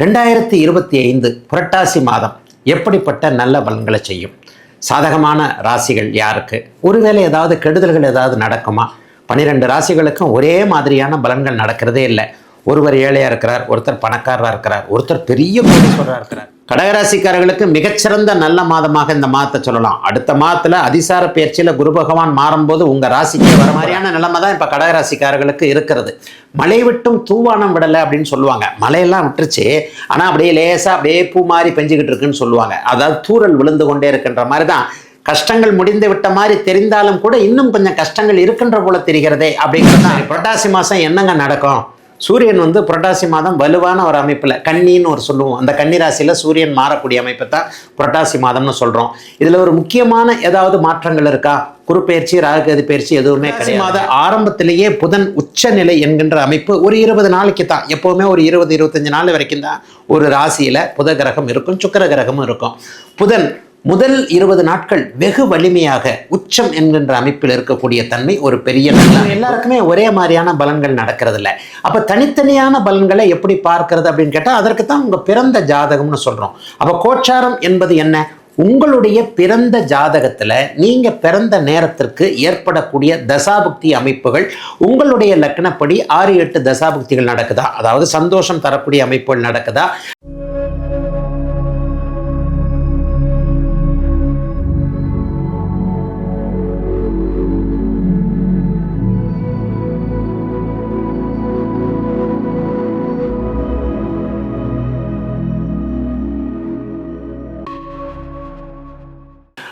ரெண்டாயிரத்தி இருபத்தி ஐந்து புரட்டாசி மாதம் எப்படிப்பட்ட நல்ல பலன்களை செய்யும்? சாதகமான ராசிகள் யாருக்கு? ஒருவேளை ஏதாவது கெடுதல்கள் ஏதாவது நடக்குமா? பன்னிரெண்டு ராசிகளுக்கும் ஒரே மாதிரியான பலன்கள் நடக்கிறதே இல்லை. ஒருவர் ஏழையாக இருக்கிறார் ஒருத்தர் பணக்காரராக இருக்கிறார் ஒருத்தர் பெரிய கோடீஸ்வரராக இருக்கிறார். கடகராசிக்காரர்களுக்கு மிகச்சிறந்த நல்ல மாதமாக இந்த மாதத்தை சொல்லலாம். அடுத்த மாதத்தில் அதிசார பயிற்சியில் குரு பகவான் மாறும்போது உங்கள் ராசிக்கு வர மாதிரியான நிலைமை தான் இப்போ கடகராசிக்காரர்களுக்கு இருக்கிறது. மழை விட்டும் தூவானம் விடலை அப்படின்னு சொல்லுவாங்க. மழையெல்லாம் விட்டுருச்சு. ஆனால் அப்படியே லேசாக அப்படியே பூ மாதிரி பெஞ்சுக்கிட்டு இருக்குன்னு சொல்லுவாங்க. அதாவது தூறல் விழுந்து கொண்டே இருக்கின்ற மாதிரி தான். கஷ்டங்கள் முடிந்து விட்ட மாதிரி தெரிந்தாலும் கூட இன்னும் கொஞ்சம் கஷ்டங்கள் இருக்கின்ற போல தெரிகிறதே அப்படிங்கிறது புரட்டாசி மாதம் என்னங்க நடக்கும்? சூரியன் வந்து புரட்டாசி மாதம் வலுவான ஒரு அமைப்பில் கன்னின்னு ஒரு சொல்லுவோம். அந்த கன்னி ராசியில் சூரியன் மாறக்கூடிய அமைப்பை தான் புரட்டாசி மாதம்னு சொல்கிறோம் இதில் ஒரு முக்கியமான ஏதாவது மாற்றங்கள் இருக்கா? குறுப்பெயர்ச்சி ராகுகதி பயிற்சி எதுவுமே கிடையாது. மாத ஆரம்பத்திலேயே புதன் உச்சநிலை என்கின்ற அமைப்பு ஒரு இருபது நாளைக்கு தான். எப்போவுமே ஒரு இருபது இருபத்தஞ்சு நாள் வரைக்கும் தான் ஒரு ராசியில் புத கிரகம் இருக்கும் சுக்கிர கிரகமும் இருக்கும். புதன் முதல் இருபது நாட்கள் வெகு வலிமையாக உச்சம் என்கின்ற அமைப்பில் இருக்கக்கூடிய தன்மை ஒரு பெரிய எல்லாருக்குமே ஒரே மாதிரியான பலன்கள் நடக்கிறது இல்லை அப்போ தனித்தனியான பலன்களை எப்படி பார்க்கறது அப்படின்னு கேட்டால் அதற்கு தான் உங்கள் பிறந்த ஜாதகம்னு சொல்கிறோம் அப்போ கோச்சாரம் என்பது என்ன? உங்களுடைய பிறந்த ஜாதகத்தில் நீங்கள் பிறந்த நேரத்திற்கு ஏற்படக்கூடிய தசாபுக்தி அமைப்புகள் உங்களுடைய லக்னப்படி ஆறு எட்டு தசாபுக்திகள் நடக்குதா? அதாவது சந்தோஷம் தரக்கூடிய அமைப்புகள் நடக்குதா?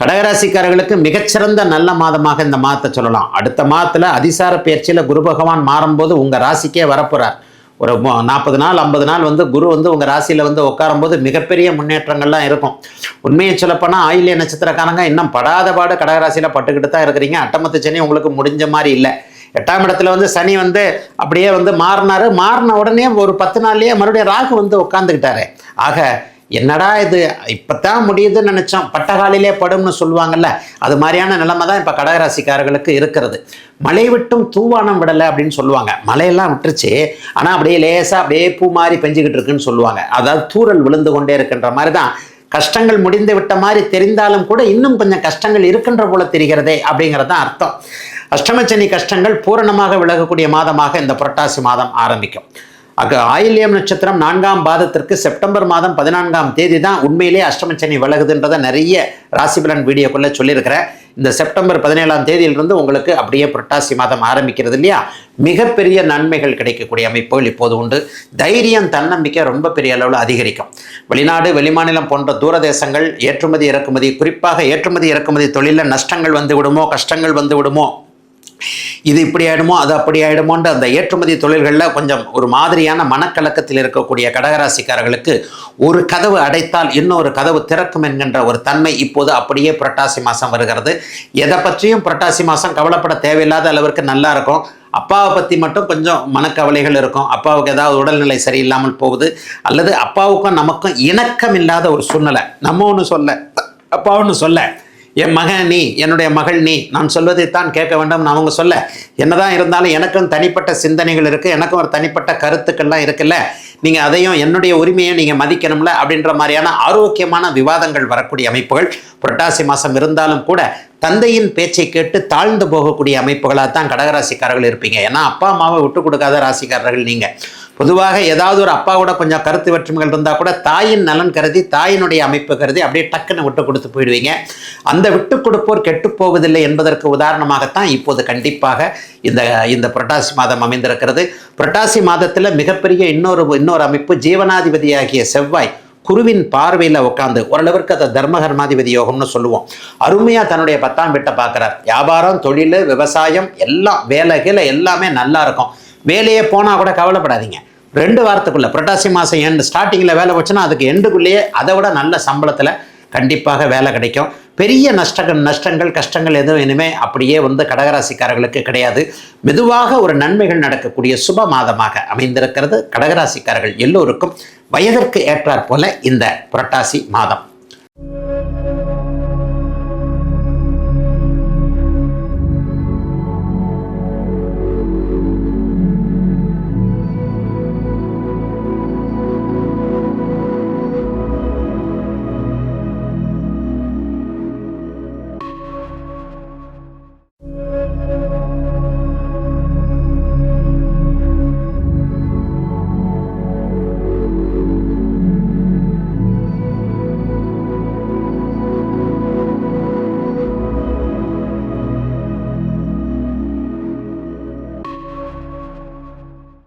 கடகராசிக்காரர்களுக்கு மிகச்சிறந்த நல்ல மாதமாக இந்த மாதத்தை சொல்லலாம். அடுத்த மாதத்தில் அதிசார பயிற்சியில் குரு பகவான் மாறும்போது உங்கள் ராசிக்கே வரப்போகிறார் ஒரு நாற்பது நாள் ஐம்பது நாள் வந்து குரு வந்து உங்கள் ராசியில் வந்து உட்காரும்போது மிகப்பெரிய முன்னேற்றங்கள்லாம் இருக்கும். உண்மையை சொல்லப்போனால் ஆயில்ய நட்சத்திரக்காரங்க இன்னும் படாத பாடு கடகராசியில் பட்டுக்கிட்டு தான் இருக்கிறீங்க. அட்டமத்து சனி உங்களுக்கு முடிஞ்ச மாதிரி இல்லை. எட்டாம் இடத்துல வந்து சனி வந்து அப்படியே வந்து மாறினாரு. மாறின உடனே ஒரு பத்து நாள்லேயே மறுபடியும் ராகு வந்து உட்காந்துக்கிட்டாரு ஆக என்னடா இது? இப்பதான் முடியுதுன்னு நினச்சோம் பட்டகாலிலே படும்னு சொல்லுவாங்கல்ல அது மாதிரியான நிலைமை தான் இப்போ கடகராசிக்காரர்களுக்கு இருக்கிறது. மழை விட்டும் தூவானம் விடலை அப்படின்னு சொல்லுவாங்க. மழையெல்லாம் விட்டுருச்சு. ஆனால் அப்படியே லேசாக அப்படியே பூ மாதிரி பெஞ்சுக்கிட்டு இருக்குன்னு சொல்லுவாங்க. அதாவது தூறல் விழுந்து கொண்டே இருக்கின்ற மாதிரி தான் கஷ்டங்கள் முடிந்து விட்ட மாதிரி தெரிந்தாலும் கூட இன்னும் கொஞ்சம் கஷ்டங்கள் இருக்கின்ற போல தெரிகிறதே அப்படிங்கிறது தான் அர்த்தம். அஷ்டமச்சனி கஷ்டங்கள் பூரணமாக விலகக்கூடிய மாதமாக இந்த புரட்டாசி மாதம் ஆரம்பிக்கும். ஆயில்யம் நட்சத்திரம் நான்காம் பாதத்திற்கு செப்டம்பர் மாதம் பதினான்காம் தேதி தான் உண்மையிலே அஷ்டமச்சனி விலகுதுன்றதை நிறைய ராசிபலன் வீடியோக்குள்ளே சொல்லியிருக்கிறேன். இந்த செப்டம்பர் பதினேழாம் தேதியிலிருந்து உங்களுக்கு அப்படியே புரட்டாசி மாதம் ஆரம்பிக்கிறது இல்லையா? மிகப்பெரிய நன்மைகள் கிடைக்கக்கூடிய அமைப்புகள் இப்போது உண்டு. தைரியம் தன்னம்பிக்கை ரொம்ப பெரிய அளவில் அதிகரிக்கும். வெளிநாடு வெளிமாநிலம் போன்ற தூரதேசங்கள் ஏற்றுமதி இறக்குமதி குறிப்பாக ஏற்றுமதி இறக்குமதி தொழிலில் நஷ்டங்கள் வந்து விடுமோ கஷ்டங்கள் வந்து விடுமோ இது இப்படி ஆயிடுமோ அது அப்படி ஆயிடுமோன்ற அந்த ஏற்றுமதி தொழில்களில் கொஞ்சம் ஒரு மாதிரியான மனக்கலக்கத்தில் இருக்கக்கூடிய கடகராசிக்காரர்களுக்கு ஒரு கதவு அடைத்தால் இன்னொரு கதவு திறக்கும் என்கின்ற ஒரு தன்மை இப்போது அப்படியே புரட்டாசி மாதம் வருகிறது. எதை பற்றியும் புரட்டாசி மாதம் கவலைப்பட தேவையில்லாத அளவிற்கு நல்லா இருக்கும். அப்பாவை பற்றி மட்டும் கொஞ்சம் மனக்கவலைகள் இருக்கும். அப்பாவுக்கு ஏதாவது உடல்நிலை சரியில்லாமல் போகுது. அல்லது அப்பாவுக்கும் நமக்கும் இணக்கம் இல்லாத ஒரு சூழ்நிலை. நம்ம ஒன்று சொல்ல அப்பா ஒன்று சொல்ல. என் மகன் நீ என்னுடைய மகள் நீ. நான் சொல்வதைத்தான் கேட்க வேண்டும் அவங்க சொல்ல. என்னதான் இருந்தாலும் எனக்கும் தனிப்பட்ட சிந்தனைகள் இருக்குது எனக்கும் ஒரு தனிப்பட்ட கருத்துக்கள்லாம் இருக்குல்ல. நீங்கள் அதையும் என்னுடைய உரிமையை நீங்கள் மதிக்கணும்ல அப்படின்ற மாதிரியான ஆரோக்கியமான விவாதங்கள் வரக்கூடிய அமைப்புகள். புரட்டாசி மாதம் இருந்தாலும் கூட தந்தையின் பேச்சை கேட்டு தாழ்ந்து போகக்கூடிய அமைப்புகளாக தான் கடகராசிக்காரர்கள் இருப்பீங்க. ஏன்னா அப்பா அம்மாவை விட்டு கொடுக்காத ராசிக்காரர்கள் நீங்கள் பொதுவாக ஏதாவது ஒரு அப்பாவோட கொஞ்சம் கருத்து வேற்றுமைகள் இருந்தால் கூட தாயின் நலன் கருதி தாயினுடைய அமைப்பு கருதி அப்படியே டக்குன்னு விட்டு கொடுத்து போயிடுவீங்க. அந்த விட்டு கொடுப்போர் கெட்டு போவதில்லை என்பதற்கு உதாரணமாகத்தான் இப்போது கண்டிப்பாக இந்த இந்த புரட்டாசி மாதம் அமைந்திருக்கிறது. புரட்டாசி மாதத்தில் மிகப்பெரிய இன்னொரு இன்னொரு அமைப்பு ஜீவனாதிபதியாகிய செவ்வாய் குருவின் பார்வையில் உட்காந்து ஓரளவிற்கு அதை தர்மகர்மாதிபதி யோகம்னு சொல்லுவோம். அருமையாக தன்னுடைய பத்தாம் வீட்டை பார்க்குறார் வியாபாரம் தொழில் விவசாயம் எல்லாம் வேலை கீழே எல்லாமே நல்லா இருக்கும். வேலையே போனால் கூட கவலைப்படாதீங்க. ரெண்டு வாரத்துக்குள்ளே புரட்டாசி மாதம் எண்டு ஸ்டார்டிங்கில் வேலை வச்சுன்னா அதுக்கு எண்டுக்குள்ளேயே அதை விட நல்ல சம்பளத்தில் கண்டிப்பாக வேலை கிடைக்கும். பெரிய நஷ்டங்கள் நஷ்டங்கள் கஷ்டங்கள் எதுவும் இனிமேல் அப்படியே வந்து கடகராசிக்காரர்களுக்கு கிடையாது. மெதுவாக ஒரு நன்மைகள் நடக்கக்கூடிய சுப மாதமாக அமைந்திருக்கிறது கடகராசிக்காரர்கள் எல்லோருக்கும். வயதிற்கு ஏற்றாற் போல இந்த புரட்டாசி மாதம்.